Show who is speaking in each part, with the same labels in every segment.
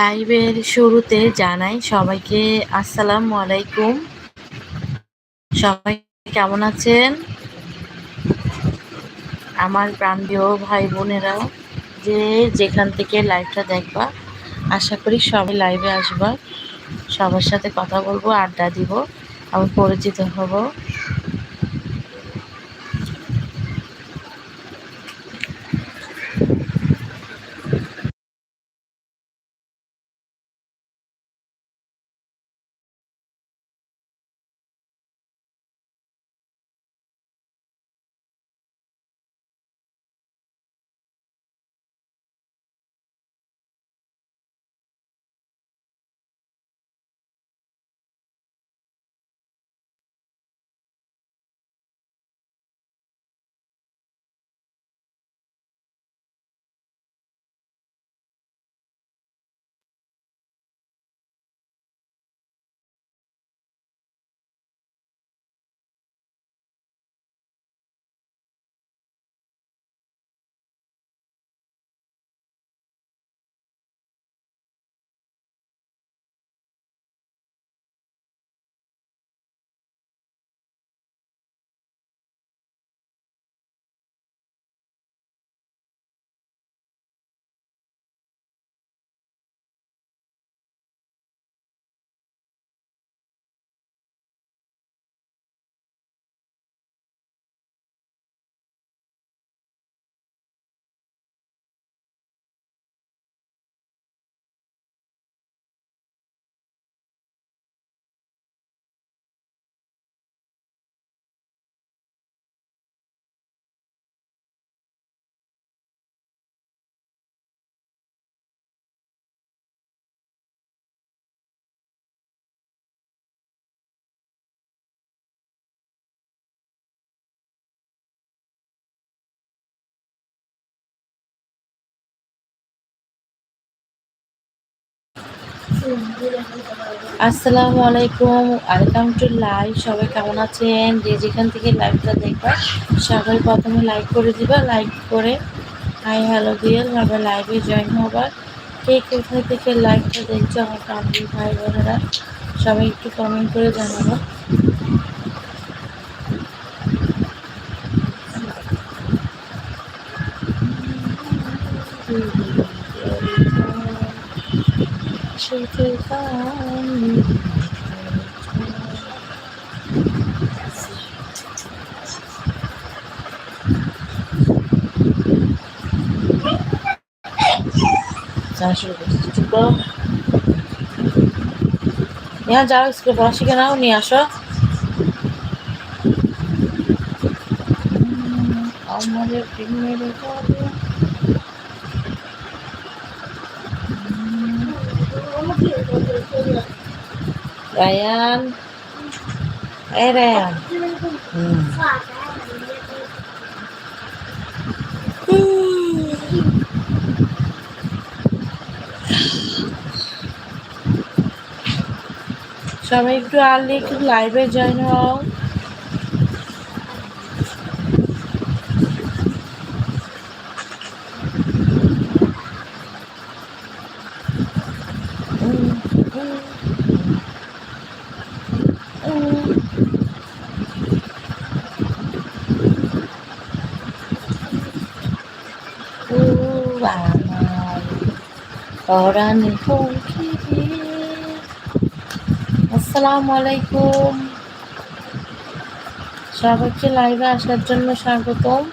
Speaker 1: লাইভের শুরুতে জানাই সবাইকে আসসালামু আলাইকুম। সবাই কেমন আছেন? আমার প্রাণপ্রিয় ভাই বোনেরা, যে যেখান থেকে লাইভটা দেখবা, আশা করি সবাই লাইভে আসবা। সবার সাথে কথা বলব, আড্ডা দিব। আমি পরিচিত হব। আসসালামু আলাইকুম, ওয়েলকাম টু লাইভ। সবাই কেমন আছেন? যে যেখান থেকে লাইভটা দেখবা, সবাই প্রথমে লাইক করে দিবা, লাইক করে হাই হ্যালো দিয়ে ভাবে লাইভে জয়েন হবার কে কোথায় থেকে লাইভটা দেখছ আমার ফ্যামিলি ভাই বোনেরা সবাই একটু কমেন্ট করে জানাব। यहाँ যাও স্কুলে পড়া শিখে নাও নিয়ে আসো আমাদের প্রেমের গল্প। রায়ান এ রায়ান। সবাই একটু আর্লি একটু লাইভে জয়েন হও আমার পরাণে পঙ্খী আসসালামু আলাইকুম সবাইকে লাইভে আসার জন্য স্বাগতম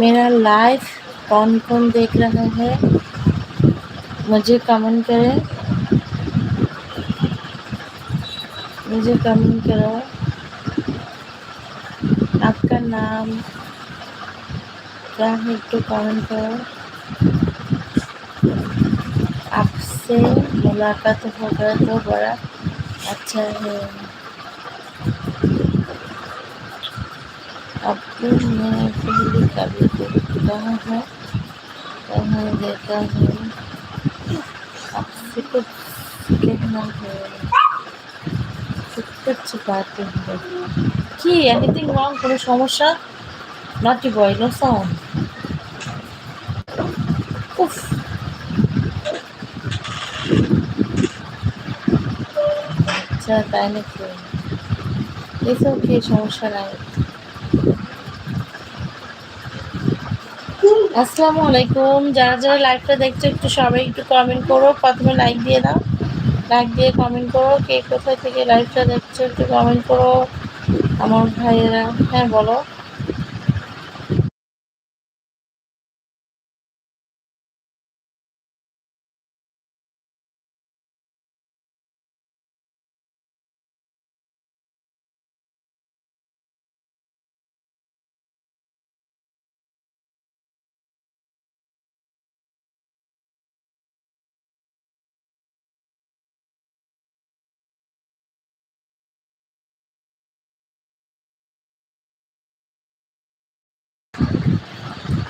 Speaker 1: मेरा लाइव कौन कौन देख रहा है मुझे कमेंट करें मुझे कमेंट करो। आपका नाम क्या है? तो कमेंट करो। आपसे मुलाकात होगा तो बड़ा अच्छा है। अब तो मैं पहले कभी कहा है? कहाँ देखा है? आपसे कुछ कहना है। কিচ্ছু চুপাতে হবে। কি এনিথিং রং কোনো সমস্যা? নাটি বয় নো সাউন্ড উফ। আচ্ছা তাই নাকি? এসব কি সমস্যা নাই? আসসালামু আলাইকুম। যারা যারা লাইভটা দেখছ, একটু সবাই একটু কমেন্ট করো। প্রথমে লাইক দিয়ে দাও। লাইক দিয়ে কমেন্ট করো, কে কোথায় থেকে লাইভটা দেখছ একটু কমেন্ট করো, আমার ভাইয়েরা। হ্যাঁ বলো।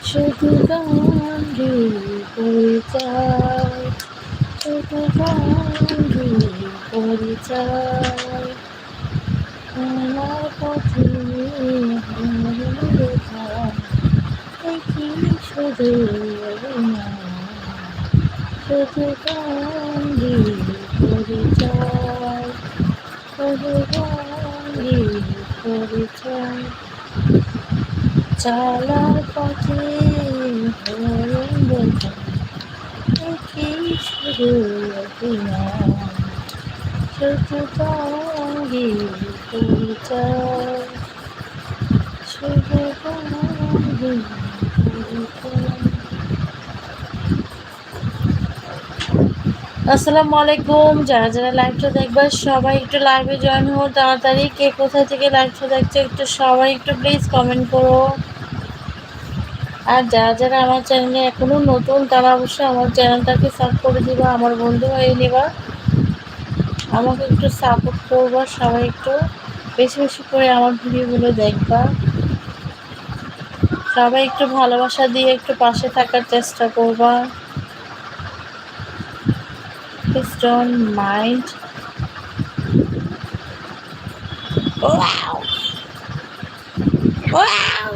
Speaker 1: শুধু গান রে পরিচয় শুধু গান রে পরিচয় আমার পথে আমার লেখা দেখি শুধু শুধু গান চলার পথে শুধু পরিচয় শুধু আসসালামু আলাইকুম যারা যারা লাইভটা দেখবে, সবাই একটু লাইভে জয়েন হো তাড়াতাড়ি। কে কোথায় থেকে লাইভটা দেখছে, একটু সবাই একটু প্লিজ কমেন্ট করো। আর যারা যারা আমার চ্যানেলে এখনও নতুন, তারা অবশ্যই আমার চ্যানেলটাকে সাব করে দিবা, আমার বন্ধু হয়ে নিবা আমাকে একটু সাপোর্ট করবা, সবাই একটু বেশি বেশি করে আমার ভিডিওগুলো দেখবা সবাই একটু ভালোবাসা দিয়ে একটু পাশে থাকার চেষ্টা করবা mind. Wow! Wow! Wow!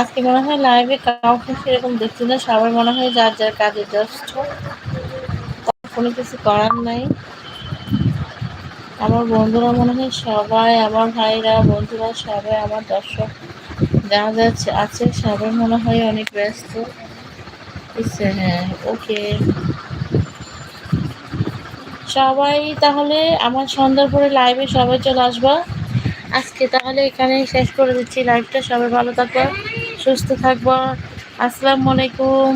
Speaker 1: আজকে মনে হয় লাইভে কাউকে সেরকম দেখছি না, সবাই মনে হয় যার যার কাজে ব্যস্ত কোনো কিছু করার নাই। আমার বন্ধুরা মনে হয় সবাই, আমার ভাইরা, বন্ধুরা সবাই, আমার দর্শক যারা যাচ্ছে, আছে, সবাই মনে হয় অনেক ব্যস্ত। হ্যাঁ ওকে। সবাই তাহলে আমার সন্ধ্যার লাইভে সবাই চলে আসবা। আজকে তাহলে এখানেই শেষ করে দিচ্ছি লাইভটা সবাই ভালো থাকবা, সুস্থ থাকবা। আসসালামু আলাইকুম।